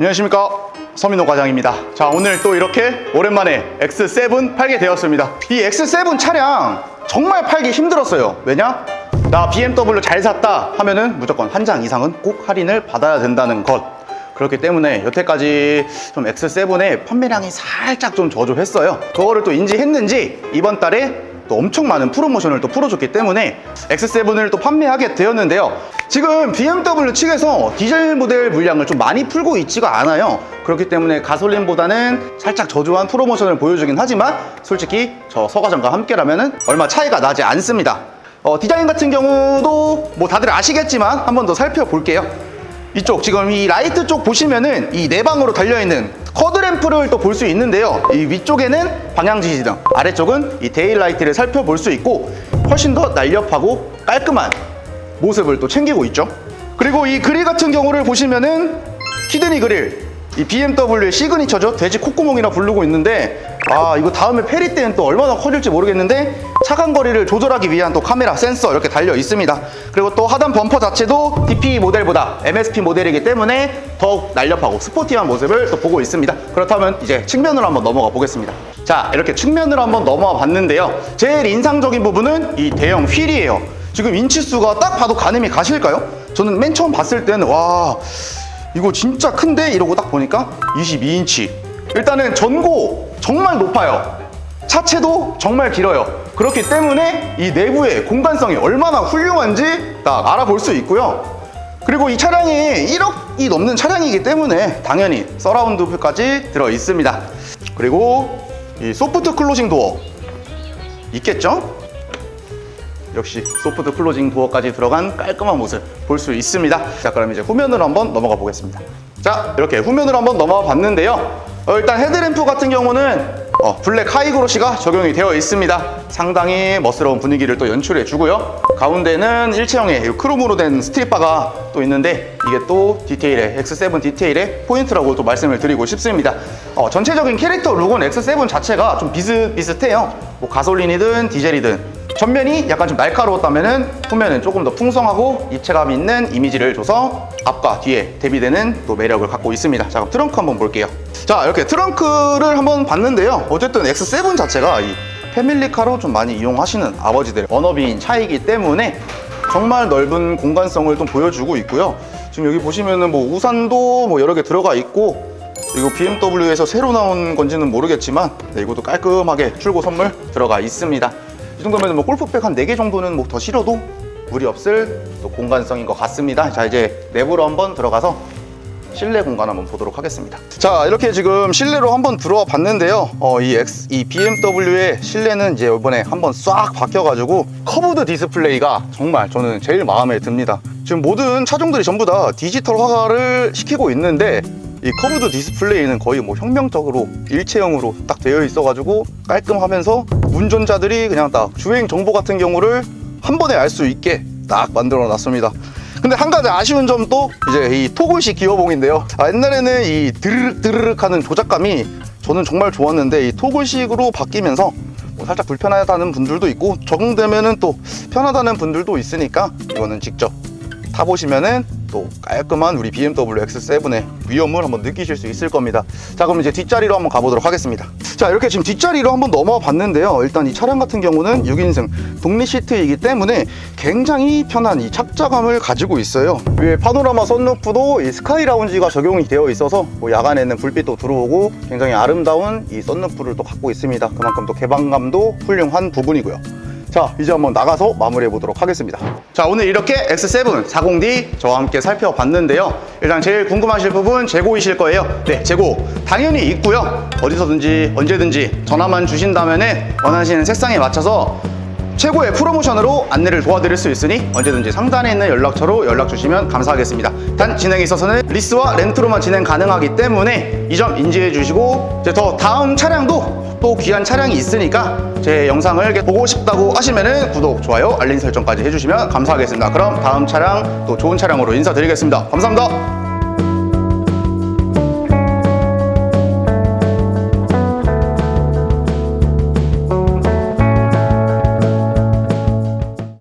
안녕하십니까? 서민호 과장입니다. 자 오늘 또 이렇게 오랜만에 X7 팔게 되었습니다. 이 X7 차량 정말 팔기 힘들었어요. 왜냐? 나 BMW 잘 샀다 하면은 무조건 한 장 이상은 꼭 할인을 받아야 된다는 것. 그렇기 때문에 여태까지 좀 X7의 판매량이 살짝 좀 저조했어요. 그거를 또 인지했는지 이번 달에 또 엄청 많은 프로모션을 또 풀어줬기 때문에 X7을 또 판매하게 되었는데요. 지금 BMW 측에서 디젤 모델 물량을 좀 많이 풀고 있지가 않아요. 그렇기 때문에 가솔린보다는 살짝 저조한 프로모션을 보여주긴 하지만 솔직히 저 서과정과 함께라면 얼마 차이가 나지 않습니다. 어, 디자인 같은 경우도 뭐 다들 아시겠지만 한 번 더 살펴볼게요. 이쪽 지금 이 라이트 쪽 보시면은 이 내방으로 달려있는 커드램프를 또 볼 수 있는데요. 이 위쪽에는 방향지시등 아래쪽은 이 데일라이트를 살펴볼 수 있고 훨씬 더 날렵하고 깔끔한 모습을 또 챙기고 있죠. 그리고 이 그릴 같은 경우를 보시면은 키드니 그릴 이 BMW의 시그니처죠? 돼지 콧구멍이라 부르고 있는데 아 이거 다음에 페리 때는 또 얼마나 커질지 모르겠는데 차간 거리를 조절하기 위한 또 카메라 센서 이렇게 달려 있습니다. 그리고 또 하단 범퍼 자체도 DP 모델보다 MSP 모델이기 때문에 더욱 날렵하고 스포티한 모습을 또 보고 있습니다. 그렇다면 이제 측면으로 한번 넘어가 보겠습니다. 자 이렇게 측면으로 한번 넘어와 봤는데요. 제일 인상적인 부분은 이 대형 휠이에요. 지금 인치수가 딱 봐도 가늠이 가실까요? 저는 맨 처음 봤을 때는 와 이거 진짜 큰데? 이러고 딱 보니까 22인치. 일단은 전고 정말 높아요 차체도 정말 길어요 그렇기 때문에 이 내부의 공간성이 얼마나 훌륭한지 딱 알아볼 수 있고요 그리고 이 차량이 1억이 넘는 차량이기 때문에 당연히 서라운드까지 들어 있습니다 그리고 이 소프트 클로징 도어 있겠죠? 역시 소프트 클로징 도어까지 들어간 깔끔한 모습 볼 수 있습니다. 자, 그럼 이제 후면으로 한번 넘어가 보겠습니다. 자, 이렇게 후면으로 한번 넘어가 봤는데요. 어, 일단 헤드램프 같은 경우는 어, 블랙 하이그로시가 적용이 되어 있습니다. 상당히 멋스러운 분위기를 또 연출해 주고요. 가운데는 일체형의 이 크롬으로 된 스트립바가 또 있는데 이게 또 디테일의 X7 디테일의 포인트라고 또 말씀을 드리고 싶습니다. 어, 전체적인 캐릭터 룩은 X7 자체가 좀 비슷비슷해요. 뭐 가솔린이든 디젤이든 전면이 약간 좀 날카로웠다면은 후면은 조금 더 풍성하고 입체감 있는 이미지를 줘서 앞과 뒤에 대비되는 또 매력을 갖고 있습니다. 자, 그럼 트렁크 한번 볼게요. 자, 이렇게 트렁크를 한번 봤는데요. 어쨌든 X7 자체가 이 패밀리카로 좀 많이 이용하시는 아버지들 언어비인 차이기 때문에 정말 넓은 공간성을 좀 보여주고 있고요. 지금 여기 보시면은 뭐 우산도 뭐 여러 개 들어가 있고 이거 BMW에서 새로 나온 건지는 모르겠지만 네, 이것도 깔끔하게 출고 선물 들어가 있습니다. 이 정도면 뭐 골프백 한 4개 정도는 뭐 더 실어도 무리 없을 또 공간성인 것 같습니다. 자, 이제 내부로 한번 들어가서 실내 공간 한번 보도록 하겠습니다. 자, 이렇게 지금 실내로 한번 들어와 봤는데요. 어, 이 X, 이 BMW의 실내는 이제 이번에 한번 싹 바뀌어 가지고 커브드 디스플레이가 정말 저는 제일 마음에 듭니다. 지금 모든 차종들이 전부 다 디지털화를 시키고 있는데 이 커브드 디스플레이는 거의 뭐 혁명적으로 일체형으로 딱 되어 있어가지고 깔끔하면서 운전자들이 그냥 딱 주행 정보 같은 경우를 한 번에 알 수 있게 딱 만들어 놨습니다. 근데 한 가지 아쉬운 점도 이제 이 토글식 기어봉인데요. 아, 옛날에는 이 드르륵 드르륵 하는 조작감이 저는 정말 좋았는데 이 토글식으로 바뀌면서 뭐 살짝 불편하다는 분들도 있고 적응되면은 또 편하다는 분들도 있으니까 이거는 직접 타보시면은 또 깔끔한 우리 BMW X7의 위험을 한번 느끼실 수 있을 겁니다. 자, 그럼 이제 뒷자리로 한번 가보도록 하겠습니다. 자, 이렇게 지금 뒷자리로 한번 넘어와 봤는데요. 일단 이 차량 같은 경우는 6인승 독립 시트이기 때문에 굉장히 편한 이 착자감을 가지고 있어요. 위에 파노라마 썬루프도 이 스카이 라운지가 적용이 되어 있어서 뭐 야간에는 불빛도 들어오고 굉장히 아름다운 이 썬루프를 또 갖고 있습니다. 그만큼 또 개방감도 훌륭한 부분이고요. 자 이제 한번 나가서 마무리해 보도록 하겠습니다. 자 오늘 이렇게 X7 40D 저와 함께 살펴봤는데요. 일단 제일 궁금하실 부분 재고이실 거예요. 네 재고 당연히 있고요. 어디서든지 언제든지 전화만 주신다면 원하시는 색상에 맞춰서 최고의 프로모션으로 안내를 도와드릴 수 있으니 언제든지 상단에 있는 연락처로 연락 주시면 감사하겠습니다. 단 진행에 있어서는 리스와 렌트로만 진행 가능하기 때문에 이 점 인지해 주시고 이제 더 다음 차량도 또 귀한 차량이 있으니까 제 영상을 보고 싶다고 하시면은 구독, 좋아요, 알림 설정까지 해주시면 감사하겠습니다. 그럼 다음 차량 또 좋은 차량으로 인사드리겠습니다. 감사합니다.